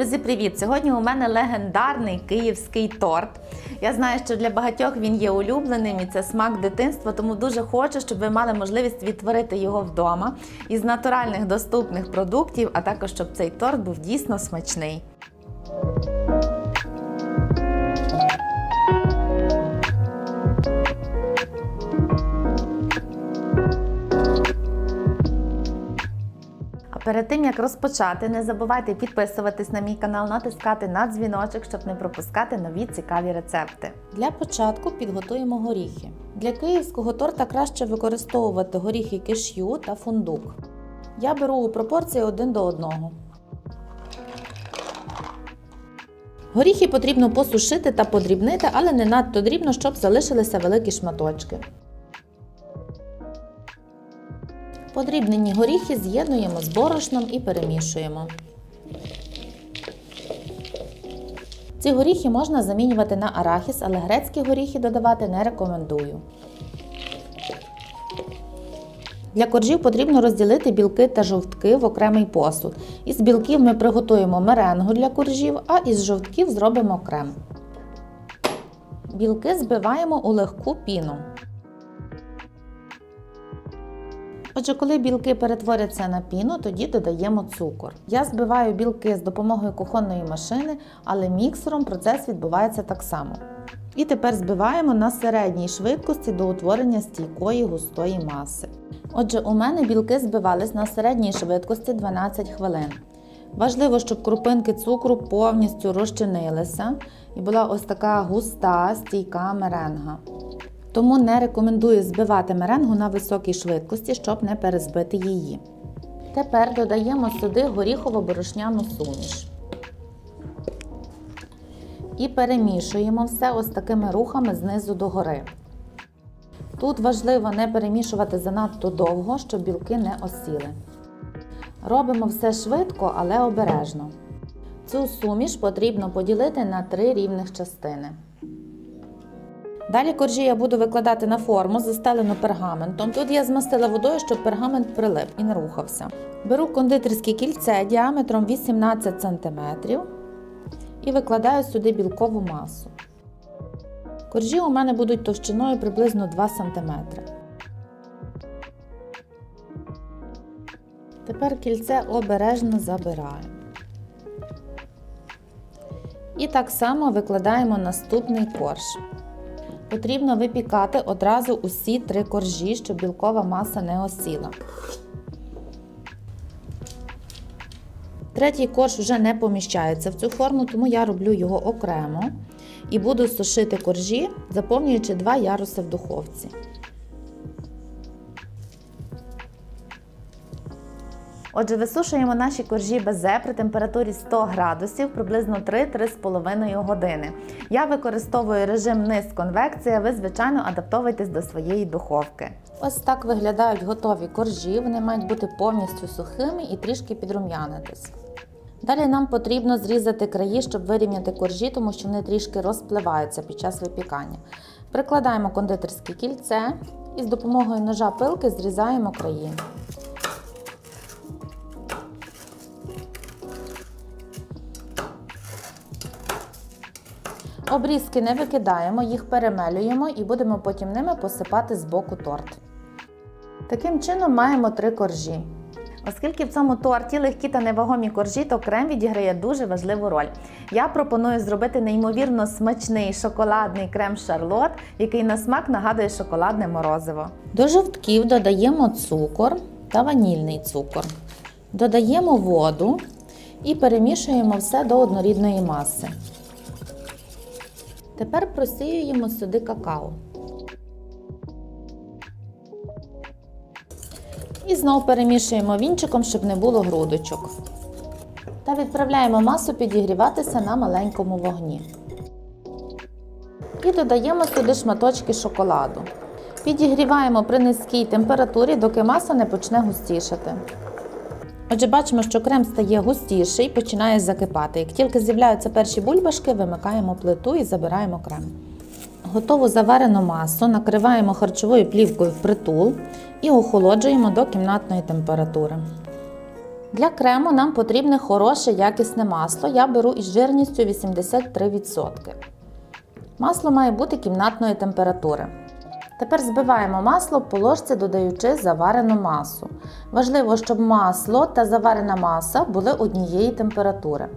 Друзі, привіт! Сьогодні у мене легендарний київський торт. Я знаю, що для багатьох він є улюбленим і це смак дитинства, тому дуже хочу, щоб ви мали можливість відтворити його вдома із натуральних доступних продуктів, а також щоб цей торт був дійсно смачний. Перед тим як розпочати, не забувайте підписуватись на мій канал, натискати на дзвіночок, щоб не пропускати нові цікаві рецепти. Для початку підготуємо горіхи. Для київського торта краще використовувати горіхи киш'ю та фундук. Я беру у пропорції один до одного. Горіхи потрібно посушити та подрібнити, але не надто дрібно, щоб залишилися великі шматочки. Подрібнені горіхи з'єднуємо з борошном і перемішуємо. Ці горіхи можна замінювати на арахіс, але грецькі горіхи додавати не рекомендую. Для коржів потрібно розділити білки та жовтки в окремий посуд. Із білків ми приготуємо меренгу для коржів, а із жовтків зробимо крем. Білки збиваємо у легку піну. Отже, коли білки перетворяться на піну, тоді додаємо цукор. Я збиваю білки з допомогою кухонної машини, але міксером процес відбувається так само. І тепер збиваємо на середній швидкості до утворення стійкої густої маси. Отже, у мене білки збивались на середній швидкості 12 хвилин. Важливо, щоб крупинки цукру повністю розчинилися і була ось така густа, стійка меренга. Тому не рекомендую збивати меренгу на високій швидкості, щоб не перезбити її. Тепер додаємо сюди горіхово-борошняну суміш. І перемішуємо все ось такими рухами знизу до гори. Тут важливо не перемішувати занадто довго, щоб білки не осіли. Робимо все швидко, але обережно. Цю суміш потрібно поділити на три рівних частини. Далі коржі я буду викладати на форму, застелену пергаментом. Тут я змастила водою, щоб пергамент прилип і не рухався. Беру кондитерське кільце діаметром 18 см і викладаю сюди білкову масу. Коржі у мене будуть товщиною приблизно 2 см. Тепер кільце обережно забираю. І так само викладаємо наступний корж. Потрібно випікати одразу усі три коржі, щоб білкова маса не осіла. Третій корж вже не поміщається в цю форму, тому я роблю його окремо і буду сушити коржі, заповнюючи два яруси в духовці. Отже, висушуємо наші коржі безе при температурі 100 градусів приблизно 3-3,5 години. Я використовую режим низ конвекція, ви, звичайно, адаптовуйтесь до своєї духовки. Ось так виглядають готові коржі, вони мають бути повністю сухими і трішки підрум'янитись. Далі нам потрібно зрізати краї, щоб вирівняти коржі, тому що вони трішки розпливаються під час випікання. Прикладаємо кондитерське кільце і з допомогою ножа пилки зрізаємо краї. Обрізки не викидаємо, їх перемелюємо і будемо потім ними посипати з боку торт. Таким чином маємо три коржі. Оскільки в цьому торті легкі та невагомі коржі, то крем відіграє дуже важливу роль. Я пропоную зробити неймовірно смачний шоколадний крем шарлот, який на смак нагадує шоколадне морозиво. До жовтків додаємо цукор та ванільний цукор. Додаємо воду і перемішуємо все до однорідної маси. Тепер просіюємо сюди какао. І знову перемішуємо вінчиком, щоб не було грудочок. Та відправляємо масу підігріватися на маленькому вогні. І додаємо сюди шматочки шоколаду. Підігріваємо при низькій температурі, доки маса не почне густішати. Отже, бачимо, що крем стає густіший починає закипати. Як тільки з'являються перші бульбашки, вимикаємо плиту і забираємо крем. Готову заварену масу накриваємо харчовою плівкою в притул і охолоджуємо до кімнатної температури. Для крему нам потрібне хороше якісне масло. Я беру із жирністю 83%. Масло має бути кімнатної температури. Тепер збиваємо масло по ложці, додаючи заварену масу. Важливо, щоб масло та заварена маса були однієї температури.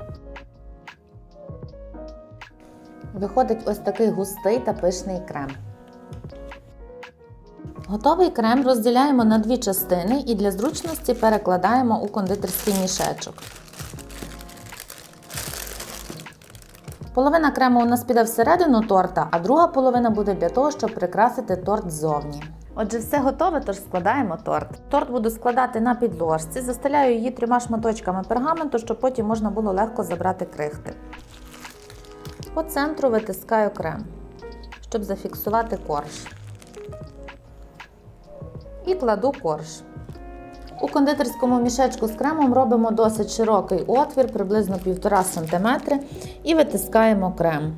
Виходить ось такий густий та пишний крем. Готовий крем розділяємо на дві частини і для зручності перекладаємо у кондитерський мішечок. Половина крему у нас піде всередину торта, а друга половина буде для того, щоб прикрасити торт ззовні. Отже, все готове, тож складаємо торт. Торт буду складати на підложці, застеляю її трьома шматочками пергаменту, щоб потім можна було легко забрати крихти. По центру витискаю крем, щоб зафіксувати корж. І кладу корж. У кондитерському мішечку з кремом робимо досить широкий отвір, приблизно 1,5 см, і витискаємо крем.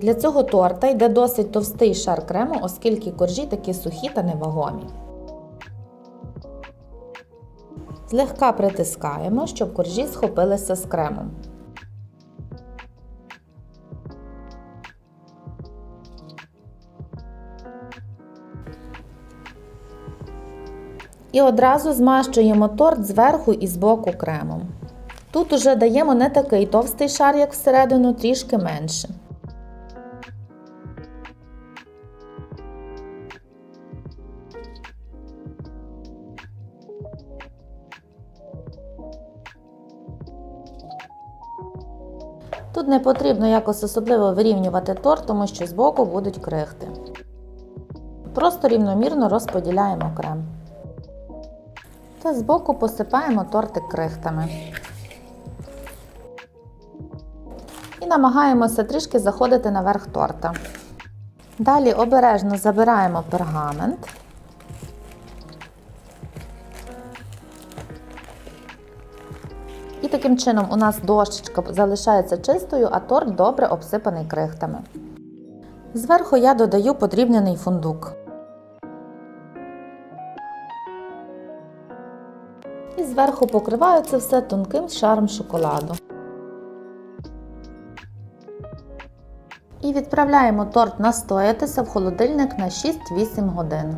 Для цього торта йде досить товстий шар крему, оскільки коржі такі сухі та невагомі. Злегка притискаємо, щоб коржі схопилися з кремом. І одразу змащуємо торт зверху і збоку кремом. Тут уже даємо не такий товстий шар, як всередину, трішки менше. Тут не потрібно якось особливо вирівнювати торт, тому що збоку будуть крихти. Просто рівномірно розподіляємо крем. Та збоку посипаємо тортик крихтами. І намагаємося трішки заходити наверх торта. Далі обережно забираємо пергамент. І таким чином у нас дощечка залишається чистою, а торт добре обсипаний крихтами. Зверху я додаю подрібнений фундук. І зверху покриваю це все тонким шаром шоколаду. І відправляємо торт настоятися в холодильник на 6-8 годин.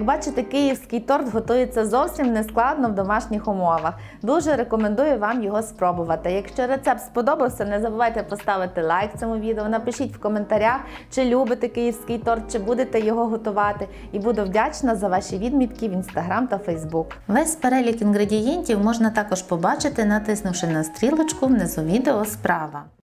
Як бачите, київський торт готується зовсім нескладно в домашніх умовах. Дуже рекомендую вам його спробувати. Якщо рецепт сподобався, не забувайте поставити лайк цьому відео. Напишіть в коментарях, чи любите київський торт, чи будете його готувати. І буду вдячна за ваші відмітки в інстаграм та фейсбук. Весь перелік інгредієнтів можна також побачити, натиснувши на стрілочку внизу відео справа.